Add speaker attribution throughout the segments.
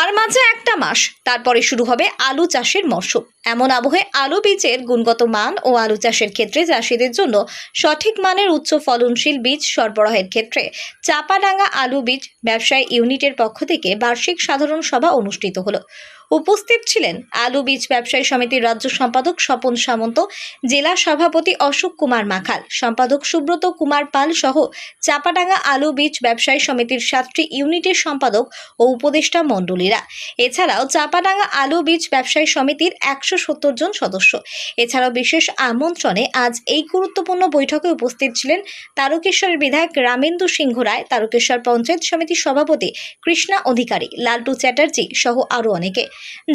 Speaker 1: আর মাঝে একটা মাস তারপরে শুরু হবে আলু চাষের মরশুম। এমন আবহে আলু বীজের গুণগত মান ও আলু চাষের ক্ষেত্রে চাষিদের জন্য সঠিক মানের উচ্চ ফলনশীল বীজ সরবরাহের ক্ষেত্রে চাপাডাঙ্গা আলু বীজ ব্যবসায়ী ইউনিটের পক্ষ থেকে বার্ষিক সাধারণ সভা অনুষ্ঠিত হলো। উপস্থিত ছিলেন আলু বীজ ব্যবসায়ী সমিতির রাজ্য সম্পাদক স্বপন সামন্ত, জেলা সভাপতি অশোক কুমার মাখাল, সম্পাদক সুব্রত কুমার পাল সহ চাপাডাঙ্গা আলু বীজ ব্যবসায়ী সমিতির সাতটি ইউনিটের সম্পাদক ও উপদেষ্টা মণ্ডলীরা। এছাড়াও চাপাডাঙ্গা আলু বীজ ব্যবসায়ী সমিতির একশো সত্তর জন সদস্য। এছাড়াও বিশেষ আমন্ত্রণে আজ এই গুরুত্বপূর্ণ বৈঠকে উপস্থিত ছিলেন তারকেশ্বরের বিধায়ক রামেন্দু সিংহ রায়, তারকেশ্বর পঞ্চায়েত সমিতির সভাপতি কৃষ্ণা অধিকারী, লালটু চ্যাটার্জি সহ আরও অনেকে।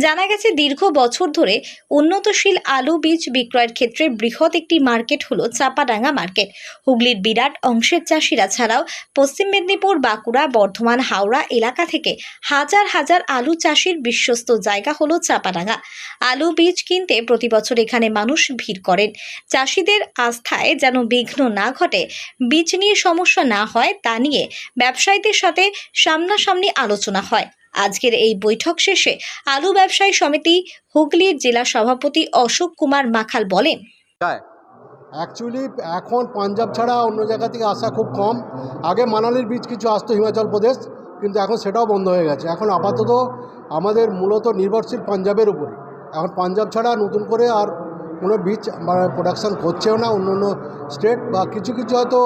Speaker 1: জানা গেছে, দীর্ঘ বছর ধরে উন্নতশীল আলু বীজ বিক্রয়ের ক্ষেত্রে বৃহৎ একটি মার্কেট হলো চাপাডাঙ্গা মার্কেট। হুগলির বিরাট অংশের চাষিরা ছাড়াও পশ্চিম মেদিনীপুর, বাঁকুড়া, বর্ধমান, হাওড়া এলাকা থেকে হাজার হাজার আলু চাষির বিশ্বস্ত জায়গা হলো চাপাডাঙ্গা। আলু বীজ কিনতে প্রতি বছর এখানে মানুষ ভিড় করেন। চাষিদের আস্থায় যেন বিঘ্ন না ঘটে, বীজ নিয়ে সমস্যা না হয় তা নিয়ে ব্যবসায়ীদের সাথে সামনাসামনি আলোচনা হয়। আজকের এই বৈঠক শেষে আলু ব্যবসায়ী সমিতি হুগলির জেলা সভাপতি অশোক কুমার মাখাল বলেন
Speaker 2: অ্যাকচুয়ালি এখন পাঞ্জাব ছাড়া অন্য জায়গা থেকে আসা খুব কম। আগে মানালির বীজ কিছু আসতো, হিমাচল প্রদেশ, কিন্তু এখন সেটাও বন্ধ হয়ে গেছে। এখন আপাতত আমাদের মূলত নির্ভরশীল পাঞ্জাবের উপরে। এখন পাঞ্জাব ছাড়া নতুন করে আর কোনো বীজ মানে প্রোডাকশান করছেও না অন্য অন্য স্টেট বা কিছু কিছু হয়তো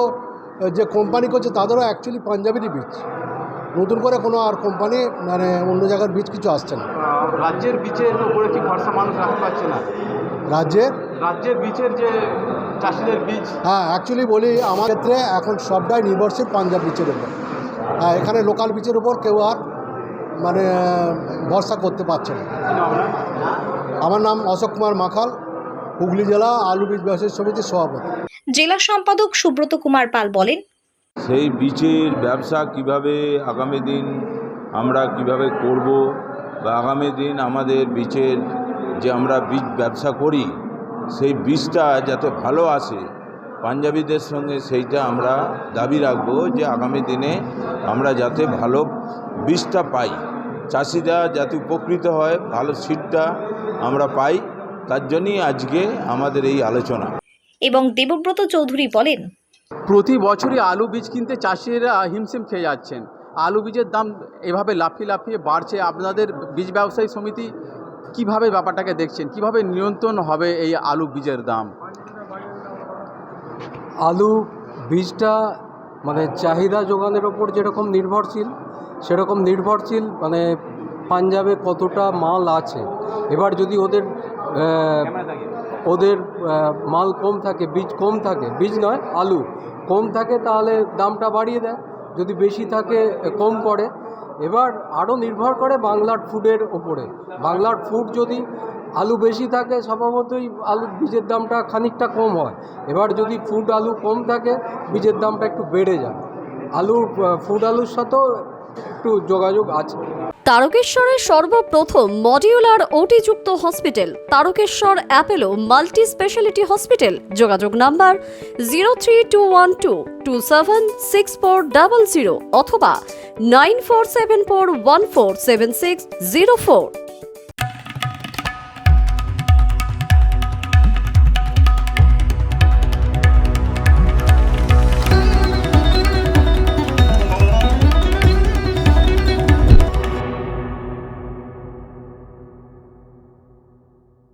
Speaker 2: যে কোম্পানি করছে তাদেরও অ্যাকচুয়ালি পাঞ্জাবেরই বীজ নতুন করে কোনো আর কোম্পানি মানে অন্য জায়গার বীজ কিছু আসছে না।
Speaker 3: রাজ্যের বীজের উপরে কি ভরসা মানুষ রাখতে পারছে না?
Speaker 2: রাজ্যের?
Speaker 3: রাজ্যের বীজের যে চাষিদের বীজ
Speaker 2: হ্যাঁ অ্যাকচুয়ালি বলি আমার ক্ষেত্রে এখন সবটাই নির্ভরশীল পাঞ্জাব বিচের উপর। হ্যাঁ এখানে লোকাল বিচের উপর কেউ আর মানে ভরসা করতে পারছে না? আমার নাম অশোক কুমার মাখাল হুগলি জেলা আলু বীজ ব্যবসায়ী সমিতির সভাপতি
Speaker 1: জেলা সম্পাদক সুব্রত কুমার পাল বলেন
Speaker 4: সেই বীজের ব্যবসা কীভাবে আগামী দিন আমরা কীভাবে করব বা আগামী দিন আমাদের বীজের যে আমরা বীজ ব্যবসা করি সেই বীজটা যাতে ভালো আসে পাঞ্জাবিদের সঙ্গে সেইটা আমরা দাবি রাখব যে আগামী দিনে আমরা যাতে ভালো বীজটা পাই। চাষিরা যাতে উপকৃত হয় ভালো সিডটা আমরা পাই তার জন্যই আজকে আমাদের এই আলোচনা।
Speaker 1: এবং দেবব্রত চৌধুরী বলেন
Speaker 5: প্রতি বছরই আলু বীজ কিনতে চাষিরা হিমশিম খেয়ে যাচ্ছেন। আলু বীজের দাম এভাবে লাফিয়ে লাফিয়ে বাড়ছে। আপনাদের বীজ ব্যবসায়ী সমিতি কীভাবে ব্যাপারটাকে দেখছেন? কীভাবে নিয়ন্ত্রণ হবে এই আলু বীজের দাম?
Speaker 6: আলু বীজটা মানে চাহিদা যোগানের ওপর যেরকম নির্ভরশীল, সেরকম নির্ভরশীল মানে পাঞ্জাবে কতটা মাল আছে। এবার যদি ওদের ওদের মাল কম থাকে, বীজ কম থাকে, বীজ নয়, আলু কম থাকে তাহলে দামটা বাড়িয়ে দেয়। যদি বেশি থাকে, কম করে এবার আরও নির্ভর করে বাংলার ফুডের ওপরে। বাংলার ফুড যদি আলু বেশি থাকে, স্বভাবতই আলু বীজের দামটা খানিকটা কম হয়। এবার যদি ফুড আলু কম থাকে, বীজের দামটা একটু বেড়ে যায়। আলুর ফুড আলুর সাথেও একটু যোগাযোগ আছে।
Speaker 7: তারকেশ্বরের সর্বপ্রথম modular ওটিযুক্ত hospital Tarakeswar Apollo multi speciality hospital যোগাযোগ number zero three two one two two seven six four double zero অথবা nine four seven four one four seven six zero four